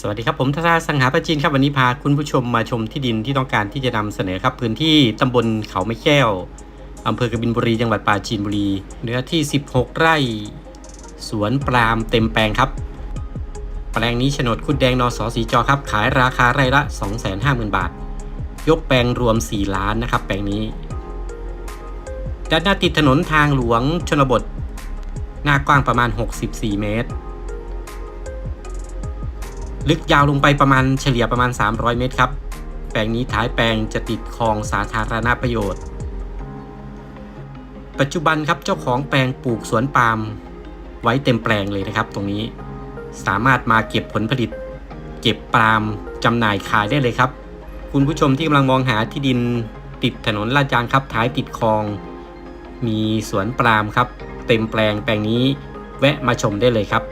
สวัสดีครับผมทาราสังหาประจินครับวันนี้พาคุณผู้ชมมาชมที่ดินที่ต้องการที่จะนำเสนอครับพื้นที่ตำบลเขาไม้แก้วอำเภอกบินบุรี จังหวัดปราจีนบุรี เนื้อที่ 16 ไร่ สวนปาล์มเต็มแปลงครับ แปลงนี้โฉนดคุดแดงนอสอสีจอครับ ขายราคาไร่ละ 250,000 บาท ยกแปลงรวม 4 ล้านนะครับ แปลงนี้ ด้านหน้าติดถนนทางหลวงชนบท หน้ากว้างประมาณ 64 เมตร ลึกยาวลงไปประมาณเฉลี่ยประมาณ 300 เมตรครับ แปลงนี้ท้ายแปลงจะติดคลองสาธารณประโยชน์ ปัจจุบันครับเจ้าของแปลงปลูกสวนปาล์มไว้เต็มแปลงเลยนะครับ ตรงนี้สามารถมาเก็บผลผลิต เก็บปาล์มจำหน่ายขายได้เลยครับ คุณผู้ชมที่กำลังมองหาที่ดินติดถนนลาดยางครับท้ายติดคลอง มีสวนปาล์มครับ เต็มแปลงแปลงนี้แวะมาชมได้เลยครับ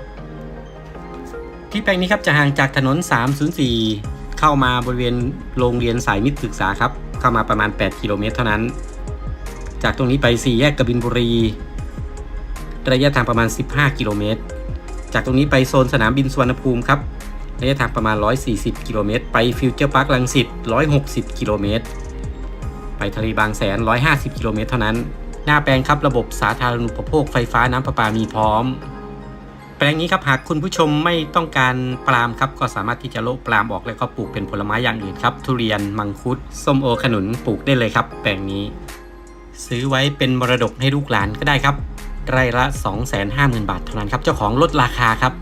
ที่แปลงนี้ครับจะห่างจากถนน 304 เข้ามาบริเวณโรงเรียนสายมิตรศึกษาครับ เข้ามาประมาณ 8 กิโลเมตรเท่านั้น จากตรงนี้ไป 4 แยกกบินบุรี ระยะทางประมาณ 15 กิโลเมตร จากตรงนี้ไปโซนสนามบินสุวรรณภูมิครับ ระยะทางประมาณ 140 กิโลเมตร ไปฟิวเจอร์พาร์คลังสิต 160 กิโลเมตร ไปทะเลบางแสน 150 กิโลเมตรเท่านั้น หน้าแปลงครับระบบสาธารณูปโภคไฟฟ้าน้ำประปามีพร้อม ลงนี้ครับหากคุณผู้ชมไม่ต้องการปาล์มครับก็สามารถที่จะโละปาล์มออกแล้วก็ปลูกเป็นผลไม้อย่างอื่นครับทุเรียนมังคุดส้มโอขนุนปลูกได้เลยครับ แปลงนี้ ซื้อไว้เป็นมรดกให้ลูกหลานก็ได้ครับไร่ละ 250,000 บาทเท่านั้นครับเจ้าของลดราคาครับ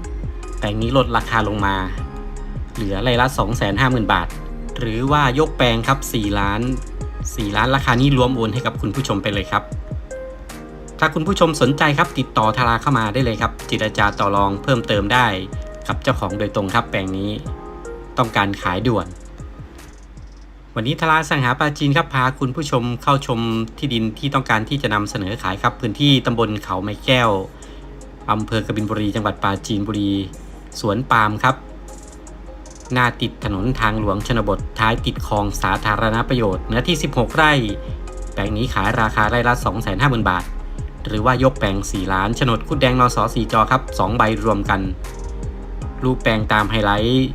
แปลงนี้ลดราคาลงมา เหลือไร่ละ 250,000 บาท หรือว่ายกแปลงครับ4ล้าน 4 ล้านราคานี้รวมโอนให้กับคุณผู้ชมไปเลยครับ ถ้าคุณผู้ชมสนใจครับติดต่อทาราเข้ามาได้เลยครับจิรจาต่อรองเพิ่มเติมได้กับเจ้าของโดยตรงครับแปลงนี้ ต้องการขายด่วน วันนี้ทาราสังหาปาจีนครับพาคุณผู้ชมเข้าชมที่ดินที่ต้องการที่จะนำเสนอขายครับพื้นที่ตำบลเขาไม้แก้วอำเภอกบินบุรี จังหวัดปราจีนบุรี สวนปาล์มครับ หน้าติดถนนทางหลวงชนบทท้ายติดคลองสาธารณประโยชน์เนื้อที่ 16 ไร่ แปลงนี้ขายราคาไร่ละ 250,000 บาท หรือว่ายกแปลง 4 ล้านโฉนดคุดแดงนอสอสีจอครับ2ใบรวมกัน รูปแปลงตามไฮไลท์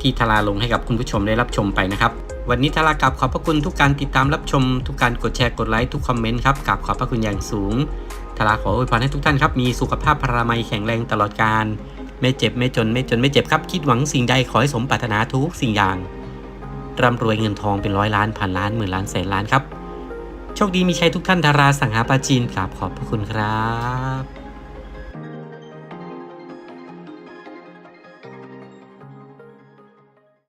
ที่ทาราลงให้กับคุณผู้ชมได้รับชมไปนะครับ วันนี้ทารากับขอบพระคุณทุกการติดตามรับชม ทุกการกดแชร์กดไลค์ทุกคอมเมนต์ครับกับขอบพระคุณอย่างสูงทาราขออวยพรให้ทุกท่านครับมีสุขภาพพรามัยแข็งแรงตลอดการไม่เจ็บไม่จนไม่จนไม่เจ็บครับคิดหวังสิ่งใดขอให้สมปรารถนาทุกสิ่งอย่างร่ำรวยเงินทองเป็นร้อยล้านพันล้านหมื่นล้านแสนล้านครับ โชคดีมีชัยทุกท่านดาราสังหาปาจีนกราบขอบพระคุณครับ